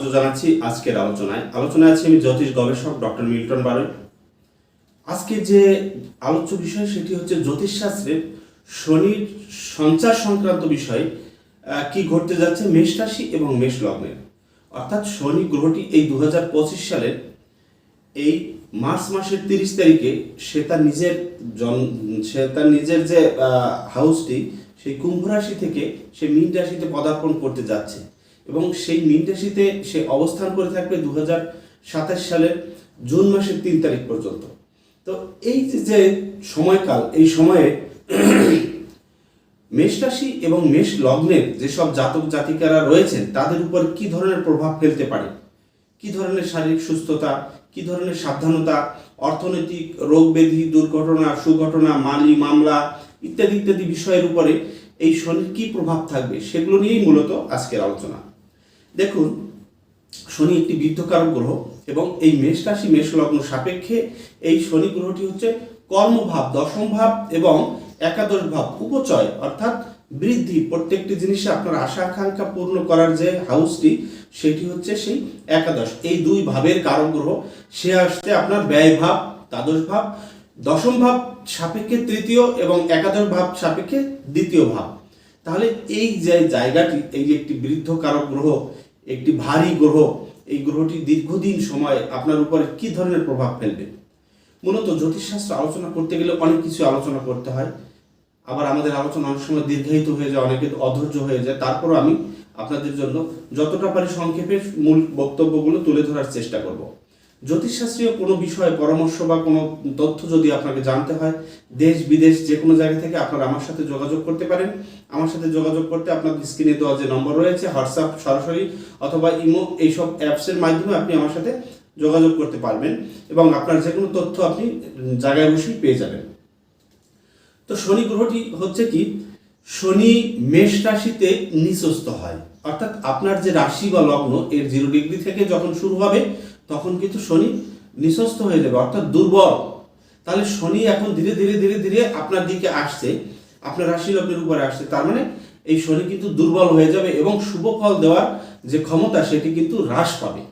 স্বাগত জানাচ্ছি আজকের আলোচনায়। আলোচনায় আছি আমি জ্যোতিষ গবেষক ডক্টর মিল্টন বারৈ আজকে যে আলোচ্য বিষয় সেটি হচ্ছে জ্যোতিষশাস্ত্রের শনির সঞ্চার সংক্রান্ত বিষয়ে কি ঘটতে যাচ্ছে মেষ রাশি এবং মেষ লগ্নের। অর্থাৎ শনি গ্রহটি এই দু হাজার পঁচিশ সালের এই মার্চ মাসের তিরিশ তারিখে সে তার নিজের জন, সে তার নিজের যে হাউসটি, সেই কুম্ভ রাশি থেকে সে মীন রাশিতে পদার্পণ করতে যাচ্ছে। এবং সেই নির্দেশিতে সে অবস্থান করে থাকবে দু সালের জুন মাসের তিন তারিখ পর্যন্ত। তো এই যে সময়কাল, এই সময়ে মেষ রাশি এবং মেষ লগ্নের যেসব জাতক জাতিকারা রয়েছেন, তাদের উপর কি ধরনের প্রভাব ফেলতে পারে? কি ধরনের শারীরিক সুস্থতা, কি ধরনের সাবধানতা, অর্থনৈতিক রোগ ব্যাধি দুর্ঘটনা, সুঘটনা, মালি, মামলা ইত্যাদি ইত্যাদি বিষয়ের উপরে এই শনির কি প্রভাব থাকবে, সেগুলো নিয়েই মূলত আজকের আলোচনা। দেখুন, শনি একটি বৃদ্ধকারক গ্রহ এবং এই মেষ রাশি, মেষ লগ্ন সাপেক্ষে এই শনি গ্রহটি হচ্ছে কর্মভাব, দশম ভাব এবং একাদশ ভাব, উপচয়, অর্থাৎ বৃদ্ধি। প্রত্যেকটি জিনিসে আপনার আশা আকাঙ্ক্ষা পূর্ণ করার যে হাউসটি, সেটি হচ্ছে সেই একাদশ। এই দুই ভাবের কারক গ্রহ, সে আসতে আপনার ব্যয় ভাব, দ্বাদশ ভাব, দশম ভাব সাপেক্ষে তৃতীয় এবং একাদশ ভাব সাপেক্ষে দ্বিতীয় ভাব। তাহলে এই যে জায়গাটি, এই যে একটি বৃদ্ধ কারক গ্রহ একটি ভারী গ্রহ, এই গ্রহটি দীর্ঘদিন সময় আপনার উপরে কি ধরনের প্রভাব ফেলবে? মূলত জ্যোতিষশাস্ত্র আলোচনা করতে গেলে অনেক কিছু আলোচনা করতে হয়। আবার আমাদের আলোচনা অনেক সময় দীর্ঘায়িত হয়ে যায়, অনেকে অধৈর্য হয়ে যায়। তারপরও আমি আপনাদের জন্য যতটা পারি সংক্ষেপে মূল বক্তব্যগুলো তুলে ধরার চেষ্টা করব। জ্যোতিষশাস্ত্রীয় কোনো বিষয়ে পরামর্শ বা কোনো তথ্য যদি আপনাকে জানতে হয়, দেশ, বিদেশ, যে কোনো জায়গা থেকে আপনারা আমার সাথে যোগাযোগ করতে পারেন। আমার সাথে যোগাযোগ করতে আপনার স্ক্রিনে দেওয়া যে নম্বর রয়েছে, হোয়াটসঅ্যাপ সরাসরি অথবা ইমো, এইসব অ্যাপসের মাধ্যমে আপনি আমার সাথে যোগাযোগ করতে পারবেন এবং আপনার যে কোনো তথ্য আপনি জায়গায় বসেই পেয়ে যাবেন। তো শনি গ্রহটি হচ্ছে কি? শনি মেষ রাশিতে নিচস্ত হয়। অর্থাৎ আপনার যে রাশি বা লগ্ন, এর জিরো ডিগ্রি থেকে যখন শুরু হবে তখন কিন্তু শনি নিচস্ত হয়ে যাবে, অর্থাৎ দুর্বল। তাহলে শনি এখন ধীরে ধীরে ধীরে ধীরে আপনার দিকে আসছে, আপনার রাশি লগ্নের উপরে আসছে। তার মানে এই শনি কিন্তু দুর্বল হয়ে যাবে এবং শুভ ফল দেওয়ার যে ক্ষমতা, সেটি কিন্তু হ্রাস পাবে।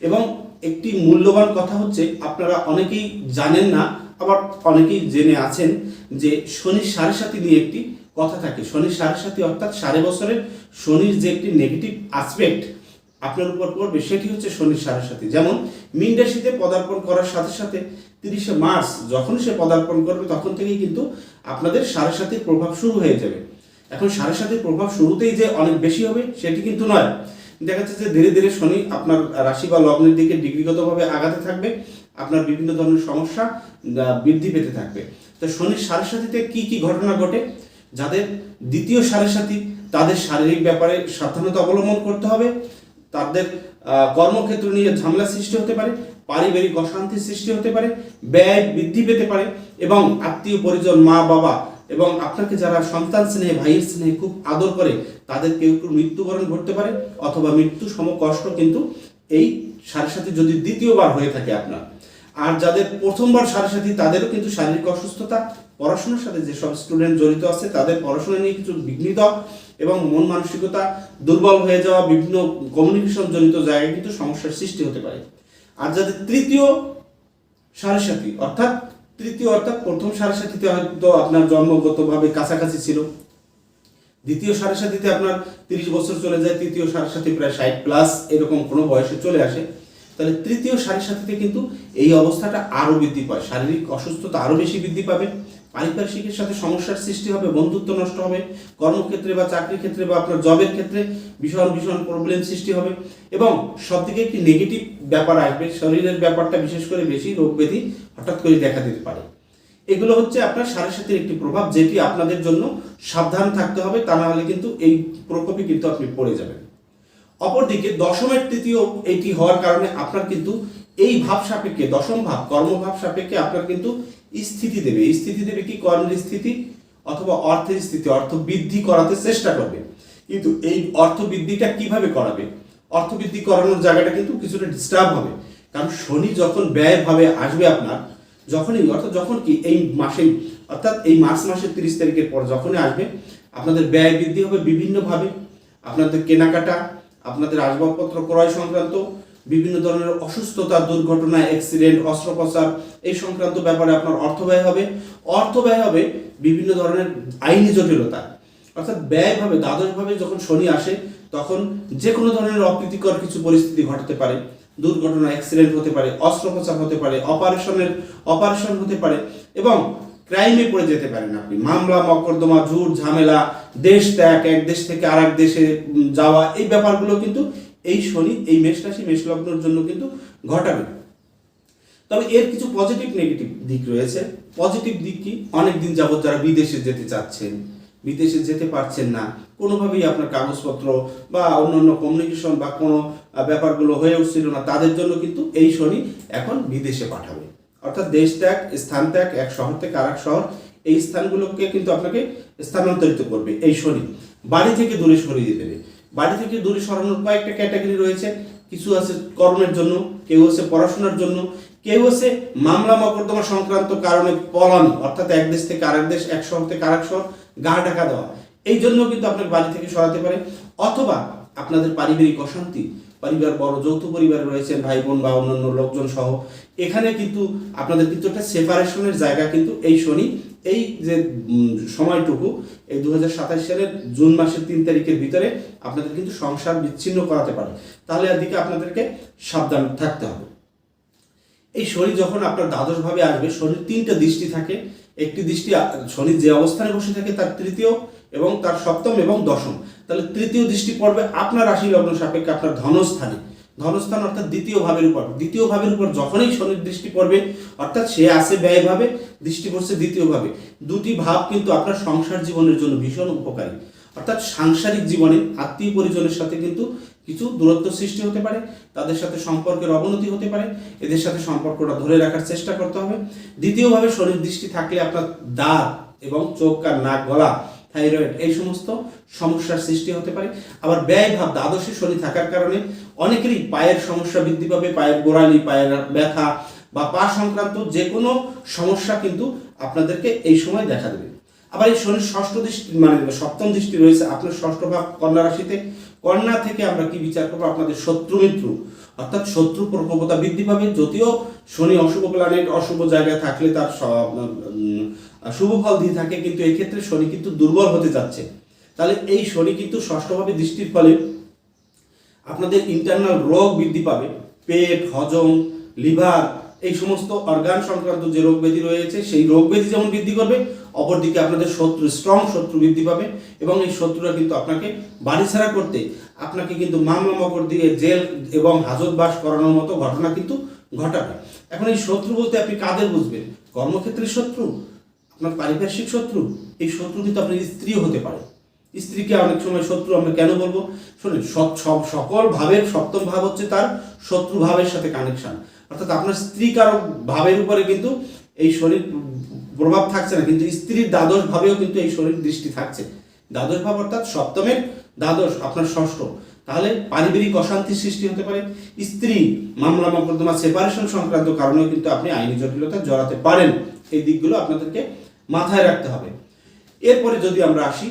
এবং একটি মূল্যবান কথা হচ্ছে, আপনারা অনেকেই জানেন না, আবার অনেকেই জেনে আছেন যে শনির সাড়ে সাথী নিয়ে একটি কথা থাকে। শনির সাড়ে সাথী অর্থাৎ সাড়ে বছরের শনির যে একটি নেগেটিভ আসপেক্ট আপনার উপর পড়বে, সেটি হচ্ছে শনির সাড়ে সাথী যেমন, মিন রাশিতে পদার্পণ করার সাথে সাথে তিরিশে মার্চ যখন সে পদার্পণ করবে, তখন থেকেই কিন্তু আপনাদের সাড়ে সাথীর প্রভাব শুরু হয়ে যাবে। এখন সাড়ে সাথীর প্রভাব শুরুতেই যে অনেক বেশি হবে, সেটি কিন্তু নয়। দেখা যাচ্ছে যে ধীরে ধীরে শনি আপনার রাশি বা লগ্নের দিকে ডিগ্রিগতভাবে আগাতে থাকবে, আপনার বিভিন্ন ধরনের সমস্যা বৃদ্ধি পেতে থাকবে। তো শনির সাড়ে সাথীতে কি কি ঘটনা ঘটে? যাদের দ্বিতীয় সাড়ে সাথী তাদের শারীরিক ব্যাপারে সাবধানতা অবলম্বন করতে হবে। তাদের কর্মক্ষেত্র নিয়ে ঝামেলা সৃষ্টি হতে পারে, পারিবারিক অশান্তির সৃষ্টি হতে পারে, ব্যয় বৃদ্ধি পেতে পারে এবং আত্মীয় পরিজন, মা, বাবা এবং আপনাকে যারা সন্তান স্নেহে, ভাইয়ের স্নেহে খুব আদর করে তাদের কেউ কেউ মৃত্যুবরণ ঘটতে পারে অথবা মৃত্যু সম কষ্ট কিন্তু এই সাড়ে সাথে যদি দ্বিতীয়বার হয়ে থাকে আপনার। আর যাদের প্রথমবার সাড়ে সাথী তাদেরও কিন্তু শারীরিক অসুস্থতা, পড়াশোনার সাথে যেসব স্টুডেন্ট জড়িত আছে, তাদের পড়াশোনা নিয়ে কিছু বিঘ্নিত এবং মন মানসিকতা দুর্বল হয়ে যাওয়া বিভিন্ন কমিউনিকেশন জনিত জায়গায় কিন্তু সমস্যার সৃষ্টি হতে পারে। আর যাদের তৃতীয় সাড়ে সাথী অর্থাৎ তৃতীয়, অর্থাৎ প্রথম সাড়ে সাথীতে হয়তো আপনার জন্মগতভাবে কাছাকাছি ছিল। দ্বিতীয় সাড়ে সাথীতে আপনার তিরিশ বছর চলে যায়, তৃতীয় সাড়ে সাথী প্রায় ষাট প্লাস এরকম কোনো বয়সে চলে আসে। তাহলে তৃতীয় সাড়ে সাথীতে কিন্তু এই অবস্থাটা আরও বৃদ্ধি পায়। শারীরিক অসুস্থতা আরও বেশি বৃদ্ধি পাবে। পারিপার্শ্বিকের সাথে সমস্যার সৃষ্টি হবে, বন্ধুত্ব নষ্ট হবে, কর্মক্ষেত্রে বা চাকরির ক্ষেত্রে বা আপনার জবের ক্ষেত্রে ভীষণ ভীষণ প্রবলেম সৃষ্টি হবে এবং সব দিকে একটি নেগেটিভ ব্যাপার আসবে, শরীরের ব্যাপারটা বিশেষ করে বেশি রোগ ব্যাধি হঠাৎ করে দেখা দিতে পারে। এগুলো হচ্ছে আপনার সাড়ে সাথের একটি প্রভাব যেটি আপনাদের জন্য সাবধান থাকতে হবে, তা না হলে কিন্তু এই প্রকোপে কিন্তু আপনি পড়ে যাবেন। অপরদিকে দশমের তৃতীয় এটি হওয়ার কারণে আপনার কিন্তু এই ভাব সাপেক্ষে, দশম ভাব, কর্মভাব সাপেক্ষে আপনার কিন্তু স্থিতি দেবে। স্থিতি দেবে কি? কর্মের স্থিতি অথবা অর্থের স্থিতি। অর্থ বৃদ্ধি করাতে চেষ্টা করবে। কিন্তু এই অর্থ বৃদ্ধিটা কীভাবে করাবে? অর্থ বৃদ্ধি করানোর জায়গাটা কিন্তু কিছুটা ডিস্টার্ব হবে। কারণ শনি যখন ব্যয় ভাবে আসবে আপনার, যখনই, অর্থাৎ যখন কি এই মাসেই, অর্থাৎ এই মার্চ মাসের তিরিশ তারিখের পর যখনই আসবে, আপনাদের ব্যয় বৃদ্ধি হবে বিভিন্নভাবে। আপনাদের কেনাকাটা, আপনাদের আসবাবপত্র ক্রয় সংক্রান্ত বিভিন্ন ধরনের অসুস্থতা, দুর্ঘটনা অ্যাক্সিডেন্ট অস্ত্রোপচার, এই সংক্রান্ত ব্যাপারে আপনার অর্থ ব্যয় হবে। অর্থ ব্যয় হবে বিভিন্ন ধরনের আইনি জটিলতা। অর্থাৎ ব্যয়ভাবে, দ্বাদশভাবে যখন শনি আসে, তখন যে কোনো ধরনের অপ্রীতিকর কিছু পরিস্থিতি ঘটতে পারে। দুর্ঘটনা অ্যাক্সিডেন্ট হতে পারে, অস্ত্রোপচার হতে পারে, অপারেশনের, অপারেশন হতে পারে এবং ক্রাইমে পড়ে যেতে পারেন আপনি। মামলা, মকদ্দমা, ঝুট, ঝামেলা, দেশ ত্যাগ, এক দেশ থেকে আর দেশে যাওয়া, এই ব্যাপারগুলো কিন্তু এই শনি, এই মেষ রাশি, মেষ লগ্নের জন্য কিন্তু ঘটাবে। তবে এর কিছু পজিটিভ নেগেটিভ দিক রয়েছে। পজিটিভ দিক কি? অনেক দিন যাবত যারা বিদেশে যেতে চাচ্ছেন, বিদেশে যেতে পারছেন না, কোনোভাবেই আপনার কাগজপত্র বা অন্যান্য কমিউনিকেশন বা কোনো ব্যাপারগুলো হয়ে উঠছিল না, তাদের জন্য কিন্তু এই শনি এখন বিদেশে পাঠাবে। অর্থাৎ দেশ ত্যাগ, স্থান ত্যাগ, এক শহর থেকে আর এক শহর, এই স্থানগুলোকে কিন্তু আপনাকে স্থানান্তরিত করবে এই শনি। বাড়ি থেকে দূরে সরিয়ে দেবে। বাড়ি থেকে দূরে সরানোর কয়েকটা ক্যাটাগরি রয়েছে। কিছু আছে কর্মের জন্য, কেউ আছে পড়াশোনার জন্য, কেউ আছে মামলা মকদ্দমা সংক্রান্ত কারণে পলানো, অর্থাৎ এক দেশ থেকে আরেক দেশ, এক শহর থেকে আরেক শহর গা ঢাকা দেওয়া। এই জন্য কিন্তু আপনার বাড়ি থেকে সরাতে পারে। অথবা আপনাদের পারিবারিক অশান্তি, পরিবার, বড় যৌথ পরিবার রয়েছেন ভাই বোন বা অন্যান্য লোকজন সহ, এখানে কিন্তু আপনাদের কিন্তু একটা সেপারেশনের জায়গা কিন্তু এই শনি এই যে সময়টুকু, এই দু হাজার সাতাশ সালের জুন মাসের তিন তারিখের ভিতরে আপনাদের কিন্তু সংসার বিচ্ছিন্ন করাতে পারে। তাহলে এদিকে আপনাদেরকে সাবধান থাকতে হবে। এই শনি যখন আপনার দ্বাদশ ভাবে আসবে, শনির তিনটা দৃষ্টি থাকে। একটি দৃষ্টি শনি যে অবস্থানে বসে থাকে তার তৃতীয় এবং তার সপ্তম এবং দশম। তাহলে তৃতীয় দৃষ্টি পড়বে আপনার রাশি লগ্ন সাপেক্ষে আপনার ধনস্থানে। ধনস্থান অর্থাৎ দ্বিতীয় ভাবের উপর। দ্বিতীয় ভাবের উপর যখনই শনির দৃষ্টি পড়বে, অর্থাৎ সে আসে ব্যয় ভাবে, দৃষ্টি পড়ছে দ্বিতীয় ভাবে। দুটি ভাব কিন্তু আপনার সংসার জীবনের জন্য ভীষণ উপকারী। অর্থাৎ সাংসারিক জীবনে আত্মীয় পরিজনের সাথে কিন্তু কিছু দূরত্ব সৃষ্টি হতে পারে, তাদের সাথে সম্পর্কের অবনতি হতে পারে, এদের সাথে সম্পর্কটা ধরে রাখার চেষ্টা করতে হবে। দ্বিতীয়ভাবে শরীর দৃষ্টি থাকলে আপনার দাঁত এবং চোখ কান নাক গলা থাইরয়েড, এই সমস্ত সমস্যার সৃষ্টি হতে পারে। আবার ব্যয় ভাব দ্বাদশে শনি থাকার কারণে অনেকেরই পায়ের সমস্যা বৃদ্ধি পাবে, পায়ের গোড়ালি, পায়ের ব্যথা বা পা সংক্রান্ত যে কোনো সমস্যা কিন্তু আপনাদেরকে এই সময় দেখা দেবে। আবার এই শনির ষষ্ঠ দৃষ্টি মানে সপ্তম দৃষ্টি রয়েছে আপনার ষষ্ঠ ভাব কন্যা রাশিতে। কন্যা থেকে আমরা কি বিচার করব? আপনাদের শত্রু মিত্র, অর্থাৎ শত্রু প্রকোপতা বৃদ্ধি পাবে। যদিও শনি অশুভ প্ল্যানেট অশুভ জায়গায় থাকলে তার শুভ ফল দিয়ে থাকে, কিন্তু এই ক্ষেত্রে শনি কিন্তু দুর্বল হতে যাচ্ছে। তাহলে এই শনি কিন্তু ষষ্ঠভাবে দৃষ্টির ফলে আপনাদের ইন্টারনাল রোগ বৃদ্ধি পাবে। পেট, হজম, লিভার, এই সমস্ত অর্গান সংক্রান্ত যে রোগ ব্যাধি রয়েছে, সেই রোগ ব্যাধি যেমন বৃদ্ধি করবে, অপরদিকে আপনাদের শত্রু স্ট্রং শত্রু বৃদ্ধি পাবে এবং এই শত্রুরা কিন্তু আপনাকে বাড়ি ছাড়া করতে, আপনাকে কিন্তু মামলা মকর দিয়ে জেল এবং হাজতবাস করানোর মতো ঘটনা কিন্তু ঘটাবে। এখন এই শত্রু বলতে আপনি কাদের বুঝবেন? কর্মক্ষেত্রের শত্রু? আপনার পারিপার্শ্বিক শত্রু, এই শত্রু কিন্তু আপনার স্ত্রীও হতে পারে। স্ত্রীকে অনেক সময় শত্রু আমরা কেন বলব? শোনেন, সব সকল ভাবের সপ্তম ভাব হচ্ছে তার শত্রু ভাবের সাথে কানেকশন অর্থাৎ আপনার স্ত্রী কারও ভাবের উপরে কিন্তু এই শরীর প্রভাব থাকছে না, কিন্তু স্ত্রীর দ্বাদশ ভাবেও কিন্তু এই শরীর দৃষ্টি থাকছে। দ্বাদশ ভাব অর্থাৎ সপ্তমের দ্বাদশ, আপনার ষষ্ঠ। তাহলে পারিবারিক অশান্তির সৃষ্টি হতে পারে। স্ত্রী মামলা মকদ্দমা সেপারেশন সংক্রান্ত কারণেও কিন্তু আপনি আইনি জটিলতা জড়াতে পারেন। এই দিকগুলো আপনাদেরকে মাথায় রাখতে হবে। এরপরে যদি আমরা আসি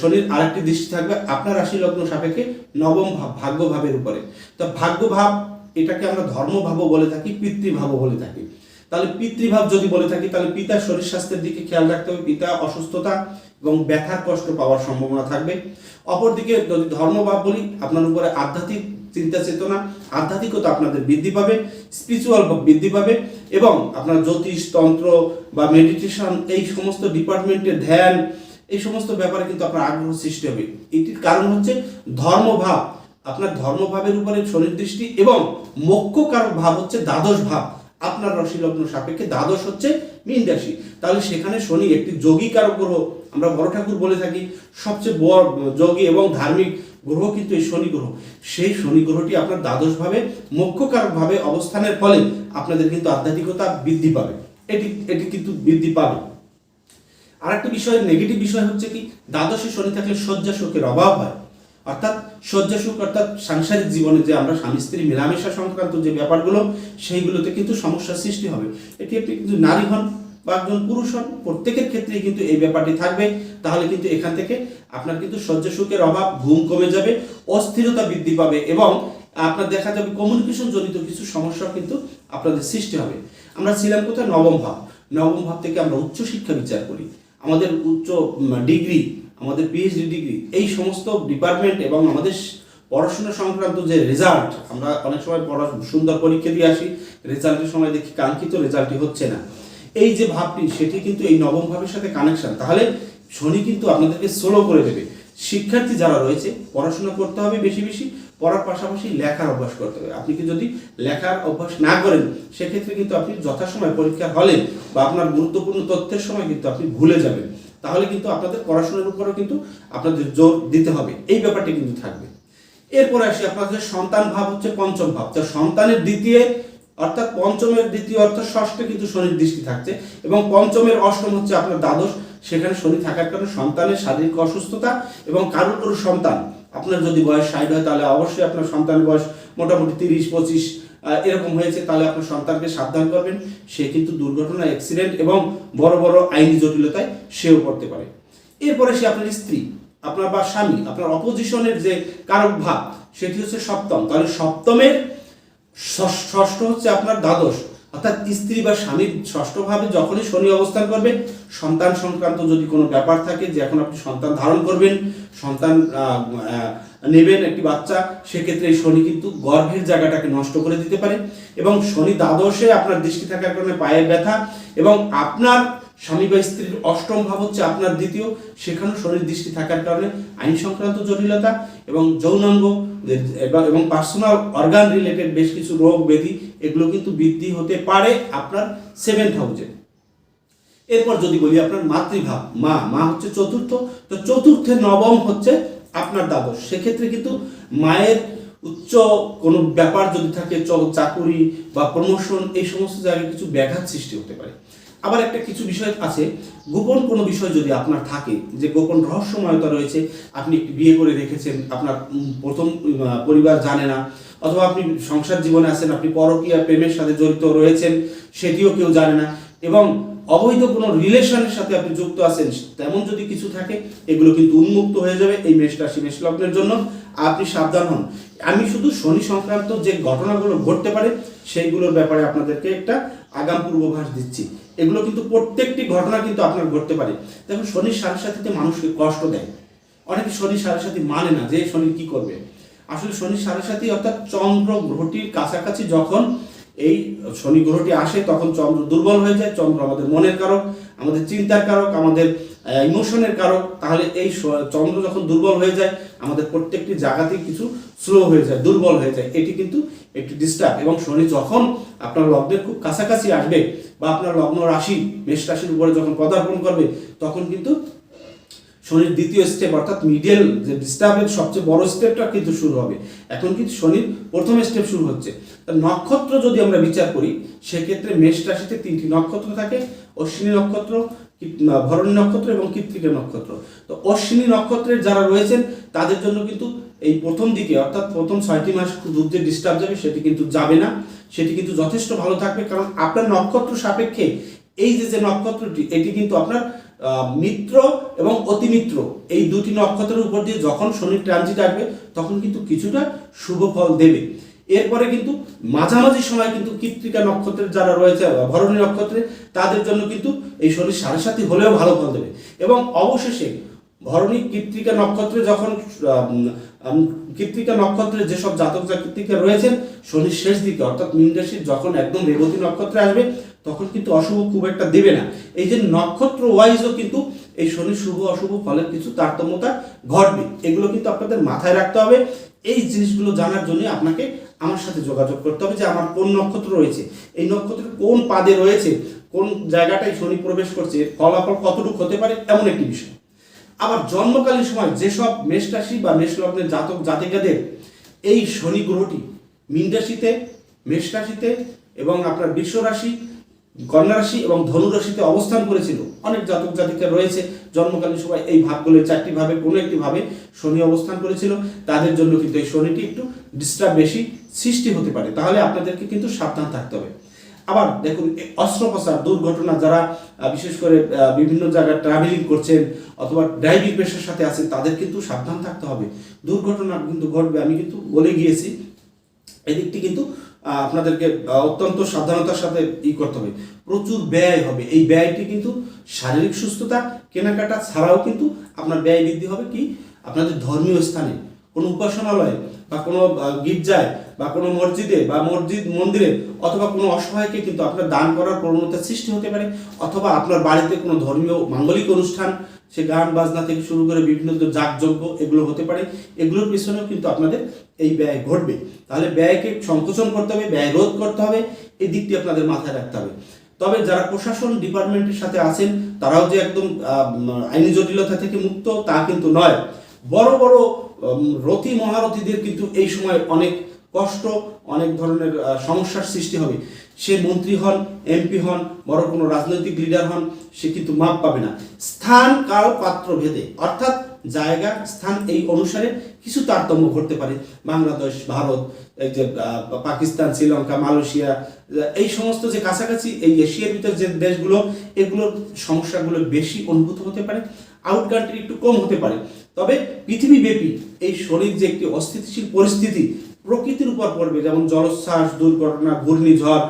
শনির আরেকটি দৃষ্টি থাকবে, আপনার রাশি লগ্ন সাপেক্ষে নবম ভাব ভাগ্য ভাবের উপরে। তো ভাগ্য ভাব এটাকে আমরা ধর্মভাবও বলে থাকি পিতৃভাবও বলে থাকি। তাহলে পিতৃভাব যদি বলে থাকি, তাহলে পিতার শরীর স্বাস্থ্যের দিকে খেয়াল রাখতে হবে। পিতা অসুস্থতা এবং ব্যথার কষ্ট পাওয়ার সম্ভাবনা থাকবে। অপরদিকে যদি ধর্মভাব বলি, আপনার উপরে আধ্যাত্মিক চিন্তা চেতনা, আধ্যাত্মিকতা আপনাদের বৃদ্ধি পাবে স্পিরিচুয়াল বৃদ্ধি পাবে এবং আপনার জ্যোতিষ, তন্ত্র বা মেডিটেশন এই সমস্ত ডিপার্টমেন্টের ধ্যান, এই সমস্ত ব্যাপারে কিন্তু আপনার আগ্রহ সৃষ্টি হবে। এটির কারণ হচ্ছে ধর্মভাব। আপনার ধর্মভাবের উপরে শনির দৃষ্টি এবং মোক্ষ কারক ভাব হচ্ছে দ্বাদশ ভাব। আপনার রাশি লগ্ন সাপেক্ষে দ্বাদশ হচ্ছে মীন রাশি। তাহলে সেখানে শনি একটি যোগী কারক গ্রহ আমরা বড় ঠাকুর বলে থাকি, সবচেয়ে বড় যোগী এবং ধার্মিক গ্রহ কিন্তু এই শনি গ্রহ। সেই শনি গ্রহটি আপনার দ্বাদশ ভাবে মোক্ষকারক ভাবে অবস্থানের ফলে আপনাদের কিন্তু আধ্যাত্মিকতা বৃদ্ধি পাবে। এটি এটি কিন্তু বৃদ্ধি পাবে। আরেকটা বিষয় নেগেটিভ বিষয় হচ্ছে কি, দ্বাদশে শনি থাকলে শয্যা শোকের অভাব হয়। অর্থাৎ শয্যা সুখ অর্থাৎ সাংসারিক জীবনে যে আমরা স্বামী স্ত্রী মেলামেশা সংক্রান্ত যে ব্যাপারগুলো, সেইগুলোতে কিন্তু সমস্যার সৃষ্টি হবে। এটি আপনি কিন্তু নারী হন বা একজন পুরুষ হন, প্রত্যেকের ক্ষেত্রেই কিন্তু এই ব্যাপারটি থাকবে। তাহলে কিন্তু এখান থেকে আপনার কিন্তু শয্যা সুখের অভাব, ঘুম কমে যাবে, অস্থিরতা বৃদ্ধি পাবে এবং আপনার দেখা যাবে কমিউনিকেশন জনিত কিছু সমস্যা কিন্তু আপনাদের সৃষ্টি হবে। আমরা ছিলাম কোথায়? নবম ভাব। নবম ভাব থেকে আমরা উচ্চ শিক্ষা বিচার করি। আমাদের উচ্চ ডিগ্রি আমাদের পিএইচডি ডিগ্রি এই সমস্ত ডিপার্টমেন্ট এবং আমাদের পড়াশোনা সংক্রান্ত যে রেজাল্ট আমরা অনেক সময় পড়া সুন্দর পরীক্ষা দিয়ে আসি রেজাল্টের সময় দেখি কাঙ্ক্ষিত রেজাল্টই হচ্ছে না। এই যে ভাবটি, সেটি কিন্তু এই নবম ভাবের সাথে কানেকশন তাহলে শনি কিন্তু আপনাদেরকে স্লো করে দেবে। শিক্ষার্থী যারা রয়েছে, পড়াশোনা করতে হবে বেশি বেশি, পড়ার পাশাপাশি লেখার অভ্যাস করতে হবে। আপনি কি যদি লেখার অভ্যাস না করেন, সেক্ষেত্রে কিন্তু আপনি যথাসময় পরীক্ষার হলে বা আপনার গুরুত্বপূর্ণ তথ্যের সময় কিন্তু আপনি ভুলে যাবেন। তাহলে কিন্তু আপনাদের পড়াশোনার উপরেও কিন্তু আপনাদের জোর দিতে হবে। এই ব্যাপারটি কিন্তু থাকবে। এরপরে আসি আপনাদের সন্তান ভাব হচ্ছে পঞ্চম ভাব। তো সন্তানের দ্বিতীয়, অর্থাৎ পঞ্চমের দ্বিতীয় অর্থাৎ ষষ্ঠে কিন্তু শনির দৃষ্টি থাকছে এবং পঞ্চমের অষ্টম হচ্ছে আপনার দ্বাদশ। সেখানে শনি থাকার কারণে সন্তানের শারীরিক অসুস্থতা এবং কারোর কারোর সন্তান, আপনার যদি বয়স ষাট হয় তাহলে অবশ্যই আপনার সন্তানের বয়স মোটামুটি তিরিশ, পঁচিশ এরকম হয়েছে, তাহলে আপনার সন্তানকে সাবধান করবেন। সে কিন্তু দুর্ঘটনা অ্যাক্সিডেন্ট এবং বড় বড় আইনি জটিলতায় সেও পড়তে পারে। এরপরে সে আপনার স্ত্রী, আপনার বা স্বামী, আপনার অপোজিশনের যে কারক ভাব, সেটি হচ্ছে সপ্তম। তাহলে সপ্তমের ষষ্ঠ হচ্ছে আপনার দ্বাদশ। অর্থাৎ স্ত্রী বা স্বামীর ষষ্ঠভাবে যখনই শনি অবস্থান করবে, সন্তান সংক্রান্ত যদি কোনো ব্যাপার থাকে যে এখন আপনি সন্তান ধারণ করবেন, সন্তান নেবেন একটি বাচ্চা, সেক্ষেত্রে এই শনি কিন্তু গর্ভের জায়গাটাকে নষ্ট করে দিতে পারে এবং শনি দ্বাদশে আপনার দৃষ্টি থাকার কারণে পায়ের ব্যথা এবং আপনার স্বামী বা স্ত্রীর অষ্টম ভাব হচ্ছে আপনার দ্বিতীয়, সেখানেও শরীর দৃষ্টি থাকার কারণে আইন সংক্রান্ত জটিলতা এবং যৌনাঙ্গ এবং- পার্সোনাল অর্গান রিলেটেড বেশ কিছু রোগ, ব্যাধি, এগুলো কিন্তু বৃদ্ধি হতে পারে আপনার সেভেন্থ হাউসে এরপর যদি বলি আপনার মাতৃভাব, মা মা হচ্ছে চতুর্থ, তো চতুর্থে নবম হচ্ছে আপনার দ্বাদশ। সেক্ষেত্রে কিন্তু মায়ের উচ্চ কোনো ব্যাপার যদি থাকে চাকুরি বা প্রমোশন এই সমস্ত জায়গায় কিছু ব্যাঘাত সৃষ্টি হতে পারে। আবার একটা কিছু বিষয় আছে, গোপন কোনো বিষয় যদি আপনার থাকে, যে গোপন রহস্যময়তা রয়েছে, আপনি একটি বিয়ে করে রেখেছেন, আপনার প্রথম পরিবার জানে না, অথবা আপনি সংসার জীবনে আছেন, আপনি পরকীয়া প্রেমের সাথে জড়িত রয়েছেন, সেটিও কেউ জানে না, এবং অবৈধ কোনো রিলেশনের সাথে আপনি যুক্ত আছেন, তেমন যদি কিছু থাকে, এগুলো কিন্তু উন্মুক্ত হয়ে যাবে এই মেষ রাশি, মেষ লগ্নের জন্য। আপনি সাবধান হন। আমি শুধু শনি সংক্রান্ত যে ঘটনাগুলো ঘটতে পারে, সেইগুলোর ব্যাপারে আপনাদেরকে একটা আগাম পূর্বাভাস দিচ্ছি। এগুলো কিন্তু প্রত্যেকটি ঘটনা কিন্তু আপনার ঘটতে পারে। দেখুন শনির সাথে সাথে মানুষকে কষ্ট দেয়। অনেকে শনি সাড়ে সাথে মানে না যে শনি কি করবে। আসলে শনির সাড়ে সাথে অর্থাৎ চন্দ্র গ্রহটির কাছাকাছি যখন এই শনি গ্রহটি আসে, তখন চন্দ্র দুর্বল হয়ে যায়, চন্দ্র আমাদের মনের কারক, আমাদের চিন্তার কারক, আমাদের ইমোশনের কারক, তাহলে এই চন্দ্র যখন দুর্বল হয়ে যায়, আমাদের প্রত্যেকটি জায়গাতেই কিছু স্লো হয়ে যায়, দুর্বল হয়ে যায়। এটি কিন্তু একটি ডিস্টার্ব এবং শনি যখন আপনার লগ্নের খুব কাছাকাছি আসবে বা আপনার লগ্ন রাশি, মেষ রাশির উপরে যখন পদার্পণ করবে, তখন কিন্তু শনির দ্বিতীয় স্টেপ অর্থাৎ মিডিয়াল যে ডিস্টার্বের সবচেয়ে বড় স্টেপটা কিন্তু শুরু হবে। এখন কিন্তু শনির প্রথম স্টেপ শুরু হচ্ছে। নক্ষত্র যদি আমরা বিচার করি, সেক্ষেত্রে মেষ রাশিতে তিনটি নক্ষত্র থাকে, অশ্বিনী নক্ষত্র ভরণী নক্ষত্র এবং কৃত্তিকা নক্ষত্র। তো অশ্বিনী নক্ষত্রের যারা রয়েছেন, তাদের জন্য কিন্তু এই প্রথম দিকে, অর্থাৎ প্রথম ছয়টি মাস দুধ যে ডিস্টার্ব যাবে, সেটি কিন্তু যাবে না। সেটি কিন্তু যথেষ্ট ভালো থাকবে, কারণ আপনার নক্ষত্র সাপেক্ষে এই যে যে নক্ষত্রটি, এটি কিন্তু আপনার মিত্র এবং অতিমিত্র। এই দুটি নক্ষত্রের উপর দিয়ে যখন শনির ট্রানজিট আসবে, তখন কিন্তু কিছুটা শুভ ফল দেবে। এরপরে কিন্তু মাঝামাঝি সময় কিন্তু কৃত্তিকা নক্ষত্রের যারা রয়েছে ভরণী নক্ষত্রে, তাদের জন্য কিন্তু এই শনি সাড়ে সাথী হলেও ভালো ফল দেবে। এবং অবশেষে ভরণী কৃত্তিকা নক্ষত্রে যখন কৃত্তিকা নক্ষত্রে যেসব জাতক জাতিকা রয়েছেন, শনির শেষ দিকে, অর্থাৎ মীন যখন একদম রেবতী নক্ষত্রে আসবে, তখন কিন্তু অশুভ খুব একটা দেবে না। এই যে নক্ষত্র ওয়াইজও কিন্তু এই শনির শুভ অশুভ ফলের কিছু তারতম্যতা ঘটবে, এগুলো কিন্তু আপনাদের মাথায় রাখতে হবে। এই জিনিসগুলো জানার জন্য আপনাকে আমার সাথে যোগাযোগ করতে হবে যে আমার কোন নক্ষত্র রয়েছে। এই নক্ষত্রের কোন পাদে রয়েছে, কোন জায়গাটায় শনি প্রবেশ করছে ফলাফল কতটুকু হতে পারে, এমন একটি বিষয়। আবার জন্মকালীন সময় যেসব মেষ রাশি বা মেষ লগ্নের জাতক জাতিকাদের এই শনি গ্রহটি মীন রাশিতে, মেষ রাশিতে এবং আপনার বিশ্ব রাশি রাশি এবং ধনু রাশিতে অবস্থান করেছিল। অনেক জাতক জাতিকা রয়েছে, জন্মকালীন সময় এই ভাবগুলো চারটি ভাবে, কোনো একটি ভাবে শনি অবস্থান করেছিল। তাদের জন্য কিন্তু এই শনিটি একটু ডিস্টার্ব বেশি সৃষ্টি হতে পারে। তাহলে আপনাদেরকে কিন্তু সাবধান থাকতে হবে। আবার দেখুন অস্ত্রোপচার, দুর্ঘটনা যারা বিশেষ করে বিভিন্ন জায়গায় ট্রাভেলিং করছেন অথবা ড্রাইভিং পেশার সাথে আছেন, তাদের কিন্তু সাবধান থাকতে হবে। দুর্ঘটনা কিন্তু ঘটবে, আমি কিন্তু বলে গিয়েছি। এদিকটি কিন্তু আপনাদেরকে অত্যন্ত সাবধানতার সাথে ই করতে হবে। প্রচুর ব্যয় হবে। এই ব্যয়টি কিন্তু শারীরিক সুস্থতা, কেনাকাটা ছাড়াও কিন্তু আপনার ব্যয় বৃদ্ধি হবে কি? আপনাদের ধর্মীয় স্থানে, কোনো উপাসনালয়ে বা কোনো গির্জায় বা কোনো মসজিদে বা মসজিদ মন্দিরে অথবা কোনো অসহায়কে কিন্তু আপনার দান করার প্রবণতা সৃষ্টি হতে পারে, অথবা আপনার বাড়িতে কোনো ধর্মীয়, মাঙ্গলিক অনুষ্ঠান সে গান বাজনা থেকে শুরু করে বিভিন্ন যাগযজ্ঞ এগুলো হতে পারে, এগুলোর পিছনেও কিন্তু আপনাদের এই ব্যয় ঘটবে। তাহলে ব্যয়কে সংকোচন করতে হবে, ব্যয় রোধ করতে হবে, এই দিকটি আপনাদের মাথায় রাখতে হবে। তবে যারা প্রশাসন ডিপার্টমেন্টের সাথে আছেন, তারাও যে একদম আইনি জটিলতা থেকে মুক্ত, তা কিন্তু নয়। বড় বড় রথী মহারথীদের কিন্তু এই সময় অনেক কষ্ট, অনেক ধরনের সমস্যার সৃষ্টি হবে। সে মন্ত্রী হন, এমপি হন, বড় কোনো রাজনৈতিক লিডার হন, সে কিন্তু মাপ পাবে না। স্থান কাল পাত্র ভেদে, অর্থাৎ জায়গা, স্থান এই অনুসারে কিছু তারতম্য ঘটতে পারে। বাংলাদেশ, ভারত, এই যে পাকিস্তান, শ্রীলঙ্কা, মালয়েশিয়া এই সমস্ত যে কাছাকাছি এই এশিয়ার ভিতর যে দেশগুলো, এগুলোর সমস্যাগুলো বেশি অনুভূত হতে পারে আউট কান্ট্রি একটু কম হতে পারে। তবে পৃথিবীব্যাপী এই শরীর যে একটি অস্থিতিশীল পরিস্থিতি প্রকৃতির উপর পড়বে, যেমন জলোচ্ছ্বাস, দুর্ঘটনা, ঘূর্ণিঝড়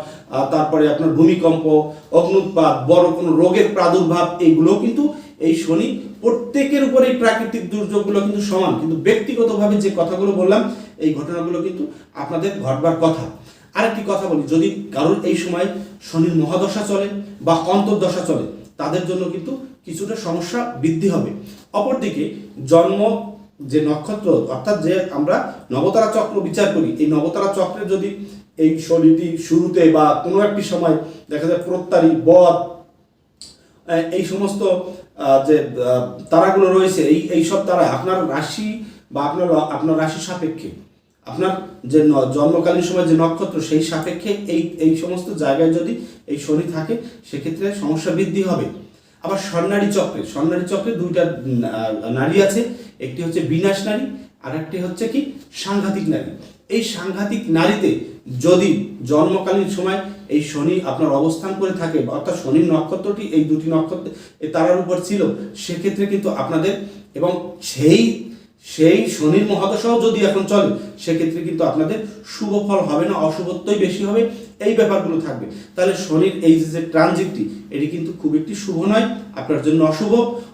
তারপরে আপনার ভূমিকম্প, অগ্নুৎপাত, বড় কোনো রোগের প্রাদুর্ভাব এইগুলো কিন্তু এই শনি প্রত্যেকের উপরে এই প্রাকৃতিক দুর্যোগগুলো কিন্তু সমান। কিন্তু ব্যক্তিগতভাবে যে কথাগুলো বললাম, এই ঘটনাগুলো কিন্তু আপনাদের ঘটবার কথা। আরেকটি কথা বলি, যদি কারোর এই সময় শনির মহাদশা চলে বা অন্তর্দশা চলে, তাদের জন্য কিন্তু কিছুটা সমস্যা বৃদ্ধি হবে। অপরদিকে জন্ম যে নক্ষত্র, অর্থাৎ যে আমরা নবতারা চক্র বিচার করি, এই নবতারা চক্রে যদি এই শনিটি শুরুতে বা কোনো একটি সময় দেখা যায় প্রত্যারী, বধ এই সমস্ত যে তারাগুলো রয়েছে, এই এই সব তারা আপনার রাশি বা আপনার আপনার রাশি সাপেক্ষে, আপনার যে জন্মকালীন সময় যে নক্ষত্র সেই সাপেক্ষে এই এই সমস্ত জায়গায় যদি এই শনি থাকে, সেক্ষেত্রে সমস্যা বৃদ্ধি হবে। আবার স্বর্ণারী চক্রে স্বর্ণারী চক্রে দুইটা নারী আছে একটি হচ্ছে বিনাশ নারী আর একটি হচ্ছে কি সাংঘাতিক নারী। এই সাংঘাতিক নারীতে যদি জন্মকালীন সময় এই শনি আপনার অবস্থান করে থাকে অর্থাৎ শনির নক্ষত্রটি এই দুটি নক্ষত্র তারার উপর ছিল, সেক্ষেত্রে কিন্তু আপনাদের এবং সেই সেই শনির মহাদশাও যদি এখন চলে, সেক্ষেত্রে কিন্তু আপনাদের শুভ ফল হবে না, অশুভত্বই বেশি হবে, এই ব্যাপারগুলো থাকবে। তাহলে শনির এই যে ট্রানজিটটি, এটি কিন্তু খুব একটি শুভ নয়, আপনার জন্য অশুভ।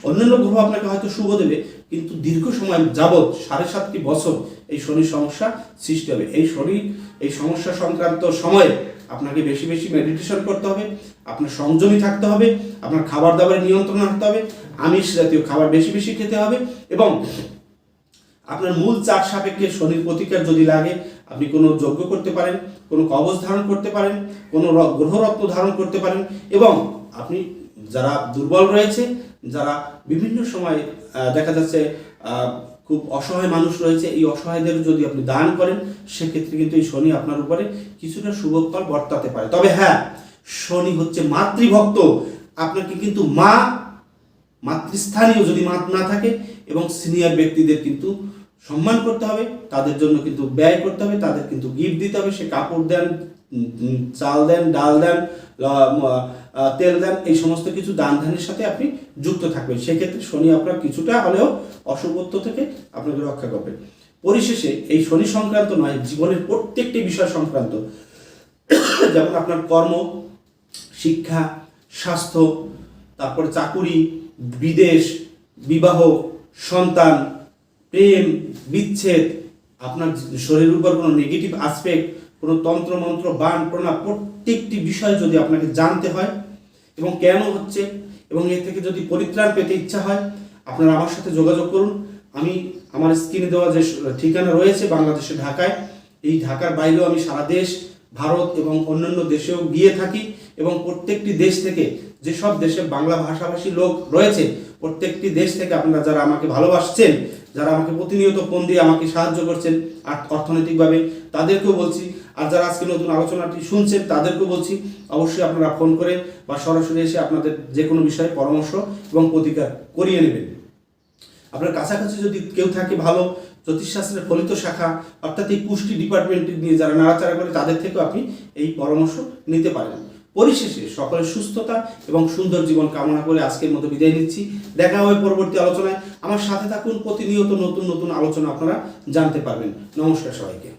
অন্যান্য গ্রহ আপনাকে হয়তো শুভ দেবে, কিন্তু দীর্ঘ সময় যাবৎ, সাড়ে সাতটি বছর এই শনির সমস্যা সৃষ্টি হবে। এই শনি, এই সমস্যা সংক্রান্ত সময়ে আপনাকে বেশি বেশি মেডিটেশন করতে হবে, আপনার সংযমী থাকতে হবে, আপনার খাবার দাবারের নিয়ন্ত্রণ রাখতে হবে, আমিষ জাতীয় খাবার বেশি বেশি খেতে হবে এবং আপনার মূল চার সাপেক্ষে শনির প্রতিকার যদি লাগে, আপনি কোনো যজ্ঞ করতে পারেন, কোনো কবচ ধারণ করতে পারেন, কোনো গ্রহরত্ন ধারণ করতে পারেন এবং আপনি যারা দুর্বল রয়েছে, যারা বিভিন্ন সময় দেখা যাচ্ছে খুব অসহায় মানুষ রয়েছে, এই অসহায়দের যদি আপনি দান করেন, সেক্ষেত্রে কিন্তু এই শনি আপনার উপরে কিছুটা শুভ ফল বর্তাতে পারে। তবে হ্যাঁ শনি হচ্ছে মাতৃভক্ত। আপনাকে কিন্তু মা, মাতৃস্থানীয় যদি মাত না থাকে এবং সিনিয়র ব্যক্তিদের কিন্তু সম্মান করতে হবে, তাদের জন্য কিন্তু ব্যয় করতে হবে, তাদের কিন্তু গিফট দিতে হবে, সে কাপড় দেন চাল দেন, ডাল দেন তেল দেন, এই সমস্ত কিছু দান ধ্যানের সাথে আপনি যুক্ত থাকবেন। সেক্ষেত্রে শনি আপনার কিছুটা হলেও অশুভত্ব থেকে আপনাকে রক্ষা করবে। পরিশেষে এই শনি সংক্রান্ত নয়, জীবনের প্রত্যেকটি বিষয় সংক্রান্ত। যেমন আপনার কর্ম, শিক্ষা, স্বাস্থ্য, তারপরে চাকুরি, বিদেশ, বিবাহ, সন্তান প্রেম, বিচ্ছেদ, আপনার শরীরের উপর কোনো নেগেটিভ আসপেক্ট কোনো তন্ত্রমন্ত্র বান প্রণা প্রত্যেকটি বিষয় যদি আপনাকে জানতে হয়, এবং কেন হচ্ছে, এবং এর থেকে যদি পরিত্রাণ পেতে ইচ্ছা হয়, আপনারা আমার সাথে যোগাযোগ করুন। আমি আমার স্ক্রিনে দেওয়া যে ঠিকানা রয়েছে বাংলাদেশে ঢাকায়, এই ঢাকার বাইরেও আমি সারা দেশ, ভারত এবং অন্যান্য দেশেও গিয়ে থাকি, এবং প্রত্যেকটি দেশ থেকে যেসব দেশে বাংলা ভাষাভাষী লোক রয়েছে, প্রত্যেকটি দেশ থেকে আপনারা যারা আমাকে ভালোবাসছেন যারা আমাকে প্রতিনিয়ত ফোন দিয়ে আমাকে সাহায্য করছেন অর্থনৈতিকভাবে, তাদেরকেও বলছি। আর যারা আজকে নতুন আলোচনাটি শুনছেন, তাদেরকেও বলছি, অবশ্যই আপনারা ফোন করে বা সরাসরি এসে আপনাদের যে কোনো বিষয়ে পরামর্শ এবং প্রতিকার করিয়ে নেবেন। আপনার কাছাকাছি যদি কেউ থাকে ভালো জ্যোতিষশাস্ত্রের ফলিত শাখা, অর্থাৎ এই পুষ্টি ডিপার্টমেন্ট নিয়ে যারা নাড়াচাড়া করে, তাদের থেকেও আপনি এই পরামর্শ নিতে পারেন। পরিশেষে সকলের সুস্থতা এবং সুন্দর জীবন কামনা করে আজকের মতো বিদায় নিচ্ছি। দেখা হবে পরবর্তী আলোচনায়। আমার সাথে থাকুন প্রতিনিয়ত নতুন নতুন আলোচনা আপনারা জানতে পারবেন। নমস্কার সবাইকে।